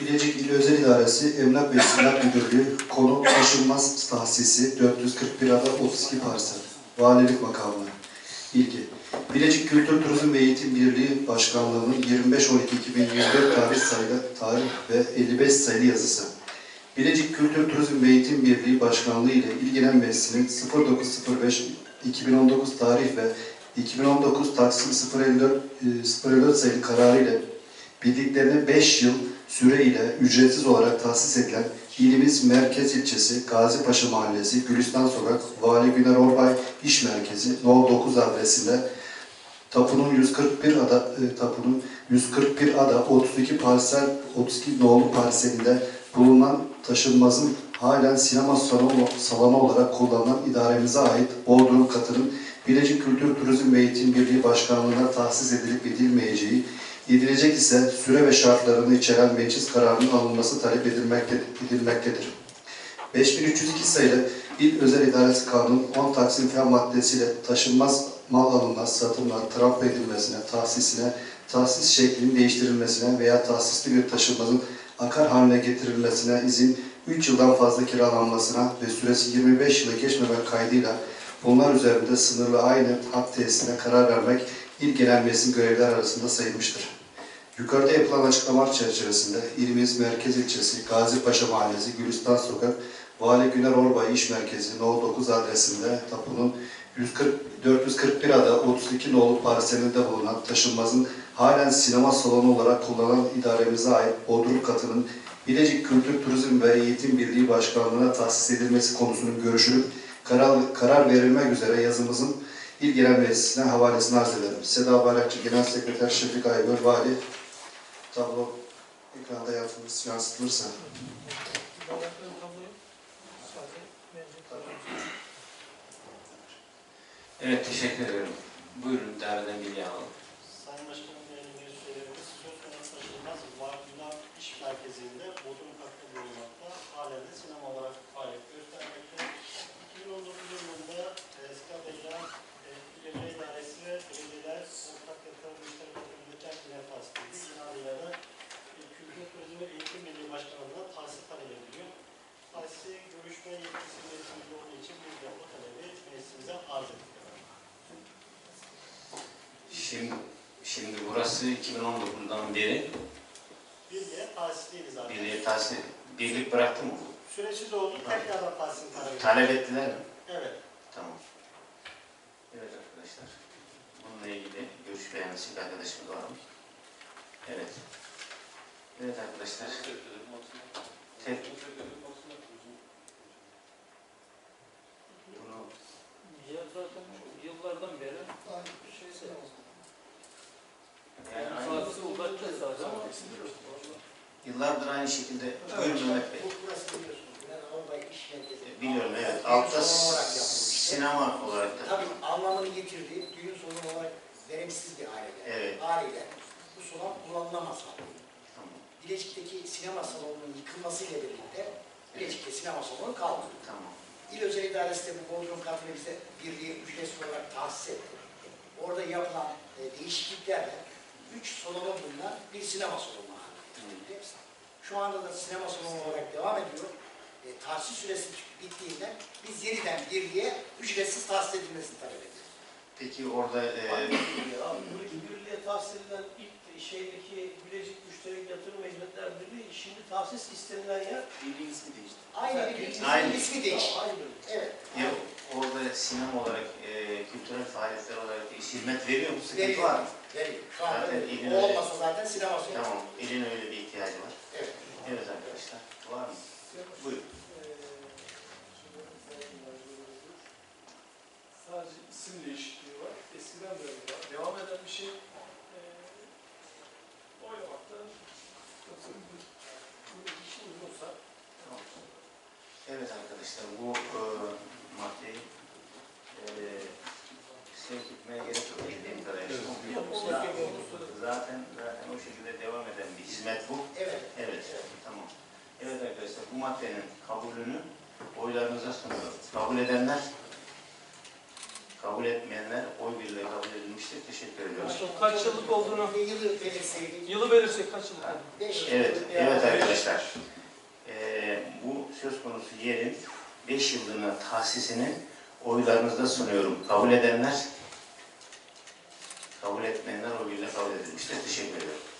Bilecik İl Özel İdaresi Emlak ve İstimlak Müdürlüğü Konu Taşınmaz Tahsisi 441 ada 32 parsel Valilik Makamı. İlgi. Bilecik Kültür Turizm ve Eğitim Birliği Başkanlığı'nın 25.12.2024 tarih sayılı tarih ve 55 sayılı yazısı. Bilecik Kültür Turizm ve Eğitim Birliği Başkanlığı ile ilgilenmesinin 0905 2019 tarih ve 2019 Taksim 054, e, 054 sayılı kararı ile bildiklerine 5 yıl süre ile ücretsiz olarak tahsis edilen ilimiz merkez ilçesi Gazipaşa Mahallesi Gülistan Sokak Vali Güner Orbay İş Merkezi No 9 adresinde tapunun 141 ada e, tapunun 141 ada 32 parsel 32 nolu parselinde bulunan taşınmazın halen sinema salonu, salonu olarak kullanılan idaremize ait Bodrum katının Bilecik Kültür Turizm ve Eğitim Birliği Başkanlığı'na tahsis edilip edilmeyeceği, edilecek ise süre ve şartlarını içeren meclis kararının alınması talep edilmektedir. edilmektedir. 5302 sayılı İl Özel İdaresi Kanunu 10 Taksim Fen maddesiyle taşınmaz mal alınmaz, satımlar, trafo edilmesine, tahsisine, tahsis şeklinin değiştirilmesine veya tahsisli bir taşınmazın akar haline getirilmesine izin 3 yıldan fazla kiralanmasına ve süresi 25 yıla geçmemek kaydıyla bunlar üzerinde sınırlı aynı hak tesisine karar vermek il genel meclisin görevler arasında sayılmıştır. Yukarıda yapılan açıklamalar çerçevesinde ilimiz merkez ilçesi Gazipaşa Mahallesi Gülistan Sokak Vali Güner Orbay İş Merkezi No 9 adresinde tapunun 140, 441 ada 32 nolu parselinde bulunan taşınmazın halen sinema salonu olarak kullanılan idaremize ait Bodrum katının Bilecik Kültür Turizm ve Eğitim Birliği Başkanlığı'na tahsis edilmesi konusunun görüşülüp karar, karar verilmek üzere yazımızın İl Genel Meclisi'ne havalesini arz ederim. Seda Bayrakçı Genel Sekreter Şefik Aygör Vali tablo ekranda yansıtılırsa yansıtılırsa. Evet, teşekkür ederim. Buyurun, daireden bilgi alalım. Sayın Başkanım benim bir. Söz konusu taşınmaz Vardına İş Merkezi'nde Bodrum katta bulunmakta. Halen de sinema olarak faaliyet göstermekte. 2019 yılında e, SKB'den e, İlere İdaresi ve Belediyeler Ortak Yatırım Müşteri Bakımı geçen bir nefas dedi. Yine adıyla da e, Kültür Turizm ve Eğitim Birliği Başkanlığı'na tahsis talep ediliyor. Tahsisi görüşme yetkisi meclisinde olduğu için biz de o talebi meclisimize arz ettik. Şimdi, şimdi burası 2019'dan beri Birliğe tahsisliydi zaten. birliğe tahsil, birlik bıraktı mı? Süresi doldu, tekrardan tahsil talep. Talep ettiler mi? Evet. Tamam. Evet arkadaşlar. Bununla ilgili görüş beğenmesi arkadaşımız var mı? Evet. Evet arkadaşlar. Tek, bunu Ya zaten yıllardan beri şey yani yani aynı, saati ulaşacağız zaten ama yıllardır aynı şekilde buyurun Mehmet Bey. E, Biliyorum evet. Altta sinema olarak da. Tabii anlamını getirdiği düğün salonu olarak verimsiz bir hale geldi. Evet. Haliyle bu salon kullanılamaz hale. Tamam. Bilecik'teki sinema salonunun yıkılmasıyla birlikte Bilecik'te sinema salonu kalmadı. Tamam. İl Özel İdaresi de bu Bodrum katını bize birliğe ücretsiz olarak tahsis etti. Orada yapılan e, değişikliklerle üç salonu bulunan bir sinema salonu getirdi. Şu anda da sinema salonu olarak devam ediyor. E, tahsis süresi bittiğinde biz yeniden birliğe ücretsiz tahsis edilmesini talep ediyoruz. Peki orada e, Birliğe tahsis edilen ilk şeydeki Bilecik Müşterek Yatırım Hizmetler Birliği şimdi tahsis istenilen yer birliğin ismi değişti. Aynı birliğin ismi değişti. aynı. Evet. Ya orada sinema olarak, e, kültürel faaliyetler olarak hizmet veriyor mu? Sıkıntı var mı? Veriyor. Şu anda Zaten ilin o öyle. olmasa zaten sinema salonu. Tamam. Elin öyle bir ihtiyacı var. Evet. Evet arkadaşlar. Var mı? Buyurun. Sadece isim değişikliği var. Eskiden beri var. Devam eden bir şey e, oylamakta yoksa bu bu işi uygunsa Tamam. Evet arkadaşlar bu e, maddeyi e, sevk etmeye gerek yok bildiğim kadarıyla. Zaten, zaten, zaten o şekilde devam eden bir hizmet bu. Evet. Evet, tamam. Evet arkadaşlar, bu maddenin kabulünü oylarınıza sunuyorum. Kabul edenler, kabul etmeyenler oy birliğiyle kabul edilmiştir. Teşekkür ediyoruz. kaç yıllık olduğunu yılı belirseydik. yılı verirsek kaç yıllık olduğunu. Beş Evet, evet arkadaşlar. eee, bu söz konusu yerin 5 yıllığına tahsisini oylarınızda sunuyorum. Kabul edenler, kabul etmeyenler oyuyla kabul edilmiştir. Teşekkür ederim.